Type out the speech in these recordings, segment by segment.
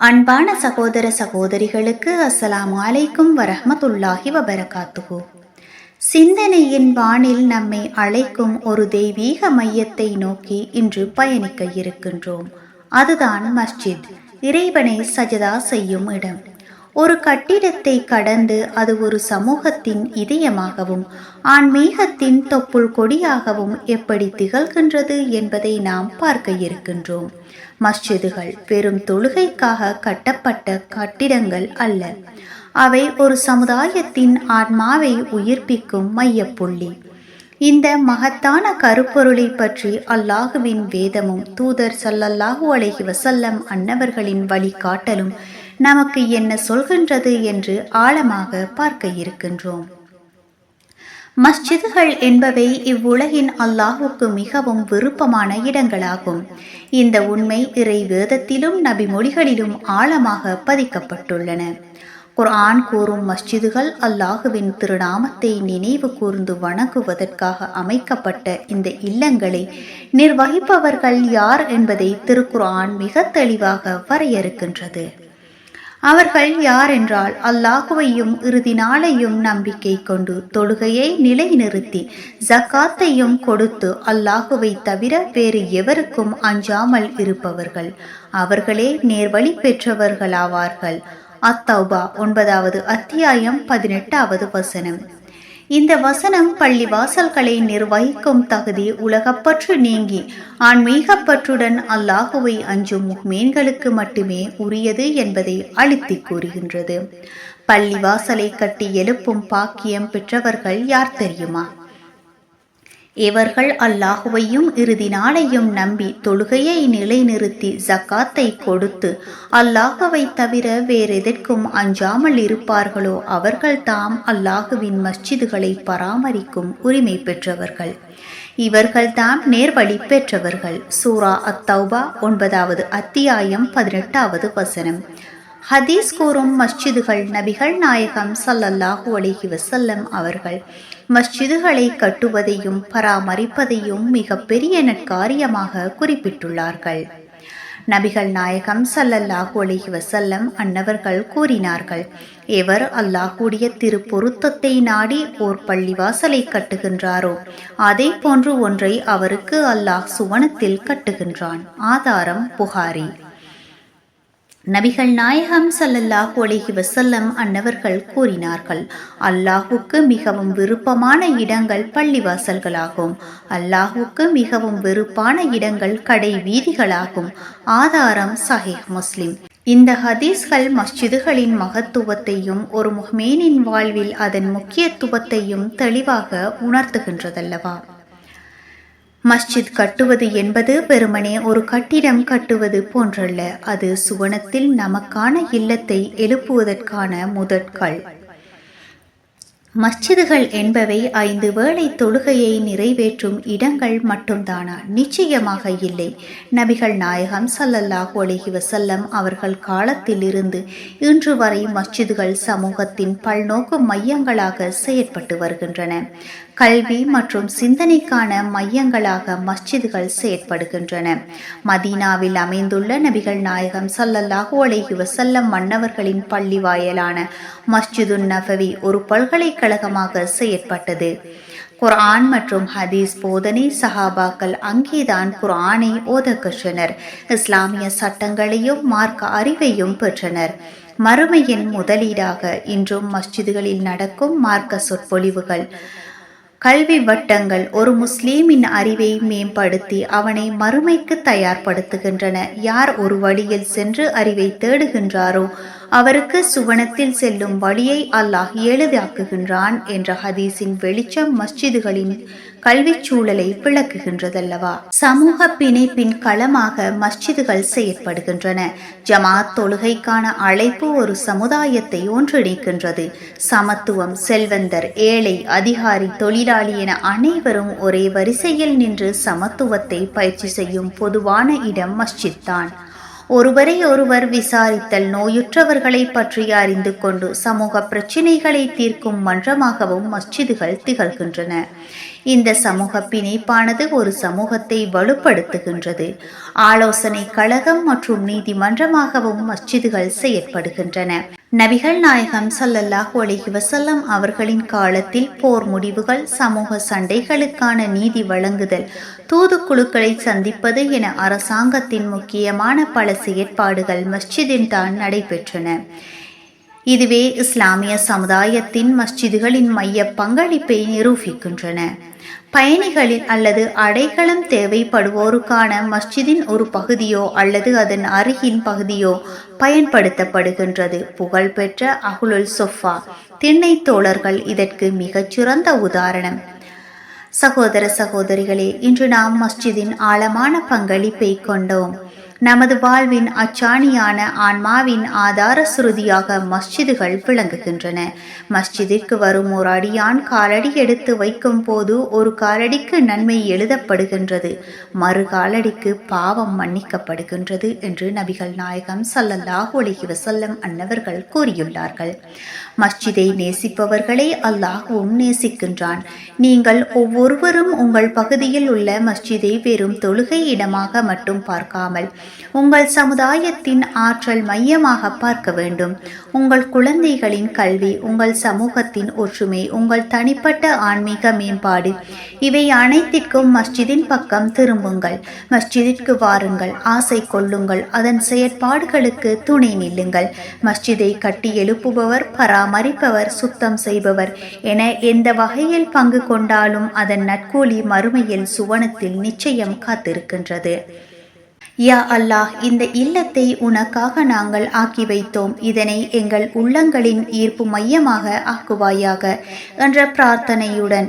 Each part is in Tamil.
அன்பான சகோதர சகோதரிகளுக்கு அஸ்ஸலாம் அலைக்கும் வரஹமத்துல்லாஹி வபரகாத்துகு சிந்தனையின் வானில் நம்மை அழைக்கும் ஒரு தெய்வீக மையத்தை நோக்கி இன்று பயணிக்க இருக்கின்றோம். அதுதான் மஸ்ஜித். இறைவனை சஜதா செய்யும் இடம். ஒரு கட்டிடத்தை கடந்து அது ஒரு சமூகத்தின் இதயமாகவும் ஆன்மீகத்தின் தொப்புள் கொடியாகவும் எப்படி திகழ்கின்றது என்பதை நாம் பார்க்க இருக்கின்றோம். மஸ்ஜிதுகள் வெறும் தொழுகைக்காக கட்டப்பட்ட கட்டிடங்கள் அல்ல. அவை ஒரு சமுதாயத்தின் ஆன்மாவை உயிர்ப்பிக்கும் மையப்புள்ளி. இந்த மகத்தான கருப்பொருளை பற்றி அல்லாஹுவின் வேதமும் தூதர் சல்லல்லாஹு அலைஹி வசல்லம் அன்னவர்களின் வழிகாட்டலும் நமக்கு என்ன சொல்கின்றது என்று ஆழமாக பார்க்க இருக்கின்றோம். மஸ்ஜிதுகள் என்பவை இவ்வுலகின் அல்லாஹுக்கு மிகவும் விருப்பமான இடங்களாகும். இந்த உண்மை இறை வேதத்திலும் நபி மொழிகளிலும் ஆழமாக பதிக்கப்பட்டுள்ளன. குர்ஆன் கூறும் மஸ்ஜிதுகள் அல்லாஹுவின் திருநாமத்தை நினைவு கூர்ந்து வணங்குவதற்காக அமைக்கப்பட்ட இந்த இல்லங்களை நிர்வகிப்பவர்கள் யார் என்பதை திருக்குர்ஆன் மிக தெளிவாக வரையறுக்கின்றது. அவர்கள் யார் என்றால் அல்லாஹுவையும் இறுதி நாளையும் நம்பிக்கை கொண்டு தொழுகையை நிலைநிறுத்தி ஜக்காத்தையும் கொடுத்து அல்லாஹுவை தவிர வேறு எவருக்கும் அஞ்சாமல் இருப்பவர்கள். அவர்களே நேர்வழி பெற்றவர்களாவார்கள். அத்தௌபா ஒன்பதாவது அத்தியாயம் பதினெட்டாவது வசனம். இந்த வசனம் பள்ளி வாசல்களை நிர்வகிக்கும் தகுதி உலகப்பற்று நீங்கி ஆன்மீகப்பற்றுடன் அல்லாஹுவை அஞ்சும் மீன்களுக்கு மட்டுமே உரியது என்பதை அழுத்தி கூறுகின்றது. பள்ளி வாசலை கட்டி எழுப்பும் பாக்கியம் பெற்றவர்கள் யார் தெரியுமா? இவர்கள் அல்லாஹுவையும் இறுதி நாளையும் நம்பி தொழுகையை நிலைநிறுத்தி ஜக்காத்தை கொடுத்து அல்லாஹுவை தவிர வேறெதற்கும் அஞ்சாமல் இருப்பார்களோ அவர்கள் தாம் அல்லாஹுவின் மஸ்ஜிதுகளை பராமரிக்கும் உரிமை பெற்றவர்கள். இவர்கள் தாம் நேர்வழி பெற்றவர்கள். சூரா அத்தௌபா ஒன்பதாவது அத்தியாயம் பதினெட்டாவது வசனம். ஹதீஸ் கூறும் மஸ்ஜிதுகள் நபிகள் நாயகம் சல்லல்லாஹு அலிஹி வசல்லம் அவர்கள் மஸ்ஜிதுகளை கட்டுவதையும் பராமரிப்பதையும் மிக பெரிய நற்காரியமாக குறிப்பிட்டுள்ளார்கள். நபிகள் நாயகம் சல்லல்லாஹு அலிஹி வசல்லம் அன்னவர்கள் கூறினார்கள் எவர் அல்லாஹுடைய திரு பொருத்தத்தை நாடி ஓர் பள்ளிவாசலை கட்டுகின்றாரோ அதே போன்று ஒன்றை அவருக்கு அல்லாஹ் சுவனத்தில் கட்டுகின்றான். ஆதாரம் புகாரி. நபிகள் நாயகம் சல்லல்லாஹ் அலைஹி வசல்லம் அன்னவர்கள் கூறினார்கள் அல்லாஹுக்கு மிகவும் விருப்பமான இடங்கள் பள்ளிவாசல்களாகும். அல்லாஹுக்கு மிகவும் வெறுப்பான இடங்கள் கடை வீதிகளாகும். ஆதாரம் சஹிஹ் முஸ்லிம். இந்த ஹதீஸ்கள் மஸ்ஜிதுகளின் மகத்துவத்தையும் ஒரு முஹ்மேனின் வாழ்வில் அதன் முக்கியத்துவத்தையும் தெளிவாக உணர்த்துகின்றதல்லவா? மஸ்ஜித் கட்டுவது என்பது வெறுமனே ஒரு கட்டிடம் கட்டுவது போன்றல்ல. அது சுவனத்தில் நமக்கான இல்லத்தை எழுப்புவதற்கான முதற்கள் மஸ்ஜிதுகள் என்பவை ஐந்து வேளை தொழுகையை நிறைவேற்றும் இடங்கள் மட்டும்தானா? நிச்சயமாக இல்லை. நபிகள் நாயகம் சல்லல்லாஹ் அலைஹி வசல்லம் அவர்கள் காலத்தில் இருந்து இன்று வரை மஸ்ஜிதுகள் சமூகத்தின் பல்நோக்கு மையங்களாக செயற்பட்டு வருகின்றன. கல்வி மற்றும் சிந்தனைக்கான மையங்களாக மஸ்ஜிதுகள் செயற்படுகின்றன. மதீனாவில் அமைந்துள்ள நபிகள் நாயகம் சல்லல்லாஹு அலைஹி வசல்லம் மன்னவர்களின் பள்ளி வாயலான மஸ்ஜிதுன் நபவி ஒரு பல்கலைக்கழகமாக செயற்பட்டது. குர்ஆன் மற்றும் ஹதீஸ் போதனை சஹாபாக்கள் அங்கேதான் குர்ஆனை ஓத கற்றனர் இஸ்லாமிய சட்டங்களையும் மார்க்க அறிவையும் பெற்றனர். மறுமையின் முதலீடாக இன்றும் மஸ்ஜிதுகளில் நடக்கும் மார்க்க சொற்பொழிவுகள் கல்வி வட்டங்கள் ஒரு முஸ்லீமின் அறிவை மேம்படுத்தி அவனை மறுமைக்கு தயார்படுத்துகின்றன. யார் ஒரு வழியில் சென்று அறிவை தேடுகின்றாரோ அவருக்கு சுவனத்தில் செல்லும் வழியை அல்லாஹ் எளிதாக்குகின்றான் என்ற ஹதீஸின் வெளிச்சம் மஸ்ஜிதுகளின் கல்வி சூழலை விளக்குகின்றதல்லவா சமூக பிணைப்பின் களமாக மஸ்ஜிதுகள் செயற்படுகின்றன. ஜமாத் தொழுகைக்கான அழைப்பு ஒரு சமுதாயத்தை ஒன்றிணைக்கின்றது. சமத்துவம் செல்வந்தர் ஏழை அதிகாரி தொழிலாளி என அனைவரும் ஒரே வரிசையில் நின்று சமத்துவத்தை பயிற்சி செய்யும் பொதுவான இடம் மஸ்ஜித் தான் ஒருவரை ஒருவர் விசாரித்தல் நோயுற்றவர்களை பற்றி அறிந்து கொண்டு சமூக பிரச்சினைகளை தீர்க்கும் மன்றமாகவும் மஸ்ஜிதுகள் திகழ்கின்றன. இந்த சமூக பிணைப்பானது ஒரு சமூகத்தை வலுப்படுத்துகின்றது. ஆலோசனை கழகம் மற்றும் நீதிமன்றமாகவும் மஸ்ஜிதுகள் செயற்படுகின்றன. நபிகள் நாயகம் சல்லல்லாஹ் அலைஹி வசல்லம் அவர்களின் காலத்தில் போர் முடிவுகள் சமூக சண்டைகளுக்கான நீதி வழங்குதல் தூதுக்குழுக்களை சந்திப்பது என அரசாங்கத்தின் முக்கியமான பல செயற்பாடுகள் மஸ்ஜிதின் தான் நடைபெற்றன. இதுவே இஸ்லாமிய சமுதாயத்தின் மஸ்ஜிதுகளின் மைய பங்களிப்பை நிரூபிக்கின்றன. பயணிகளின் அல்லது அடைக்கலம் தேவைப்படுவோருக்கான மஸ்ஜிதின் ஒரு பகுதியோ அல்லது அதன் அருகின் பகுதியோ பயன்படுத்தப்படுகின்றது. புகழ்பெற்ற அகுலுல் சொஃபா திண்ணை தோழர்கள் இதற்கு மிகச்சிறந்த உதாரணம். சகோதர சகோதரிகளே இன்று நாம் மஸ்ஜிதின் ஆழமான பங்களிப்பை கொண்டோம். நமது வாழ்வின் அச்சாணியான ஆன்மாவின் ஆதார சுருதியாக மஸ்ஜிதுகள் விளங்குகின்றன. மஸ்ஜிதிற்கு வரும் ஒரு அடியான் காலடி எடுத்து வைக்கும் போது ஒரு காலடிக்கு நன்மை எழுதப்படுகின்றது. மறு காலடிக்கு பாவம் மன்னிக்கப்படுகின்றது என்று நபிகள் நாயகம் ஸல்லல்லாஹு அலைஹி வசல்லம் அன்னவர்கள் கூறியுள்ளார்கள். மஸ்ஜிதை நேசிப்பவர்களை அல்லாஹ்வும் நேசிக்கின்றான். நீங்கள் ஒவ்வொருவரும் உங்கள் பகுதியில் உள்ள மஸ்ஜிதை வெறும் தொழுகை இடமாக மட்டும் பார்க்காமல் உங்கள் சமுதாயத்தின் ஆற்றல் மையமாக பார்க்க வேண்டும். உங்கள் குழந்தைகளின் கல்வி உங்கள் சமூகத்தின் ஒற்றுமை உங்கள் தனிப்பட்ட ஆன்மீக மேம்பாடு இவை அனைத்திற்கும் மஸ்ஜிதின் பக்கம் திரும்புங்கள். மஸ்ஜிதிற்கு வாருங்கள் ஆசை கொள்ளுங்கள் அதன் செயற்பாடுகளுக்கு துணை நில்லுங்கள். மஸ்ஜிதை கட்டி எழுப்புபவர் பராமரிப்பவர் சுத்தம் செய்பவர் என எந்த வகையில் பங்கு கொண்டாலும் அதன் நட்கூலி மறுமையில் சுவனத்தில் நிச்சயம் காத்திருக்கின்றது. யா அல்லாஹ் இந்த இல்லத்தை உனக்காக நாங்கள் ஆக்கி வைத்தோம். இதனை எங்கள் உள்ளங்களின் ஈர்ப்பு மையமாக ஆக்குவாயாக என்ற பிரார்த்தனையுடன்.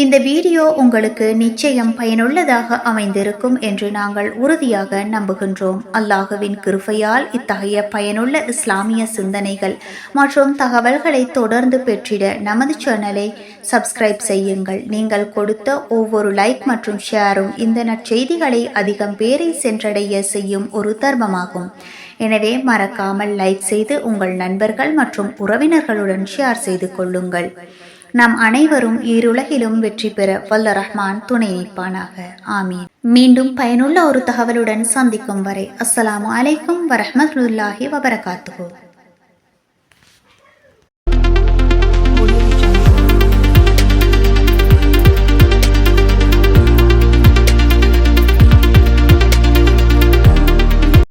இந்த வீடியோ உங்களுக்கு நிச்சயம் பயனுள்ளதாக அமைந்திருக்கும் என்று நாங்கள் உறுதியாக நம்புகின்றோம். அல்லாஹுவின் கிருபையால் இத்தகைய பயனுள்ள இஸ்லாமிய சிந்தனைகள் மற்றும் தகவல்களை தொடர்ந்து பெற்றிட நமது சேனலை சப்ஸ்கிரைப் செய்யுங்கள். நீங்கள் கொடுத்த ஒவ்வொரு லைக் மற்றும் ஷேரும் இந்த நற்செய்திகளை அதிகம் பேரை சென்றடைய செய்யும் ஒரு தர்மமாகும். எனவே மறக்காமல் லைக் செய்து உங்கள் நண்பர்கள் மற்றும் உறவினர்களுடன் ஷேர் செய்து கொள்ளுங்கள். நாம் அனைவரும் இருலகிலும் வெற்றி பெற வல்ல ரஹ்மான் துணை நிற்பானாக ஆமீன். மீண்டும் பயனுள்ள ஒரு தகவலுடன் சந்திக்கும் வரை அஸ்ஸலாமு அலைக்கும் வரஹ்மத்துல்லாஹி வபரகாத்துஹு.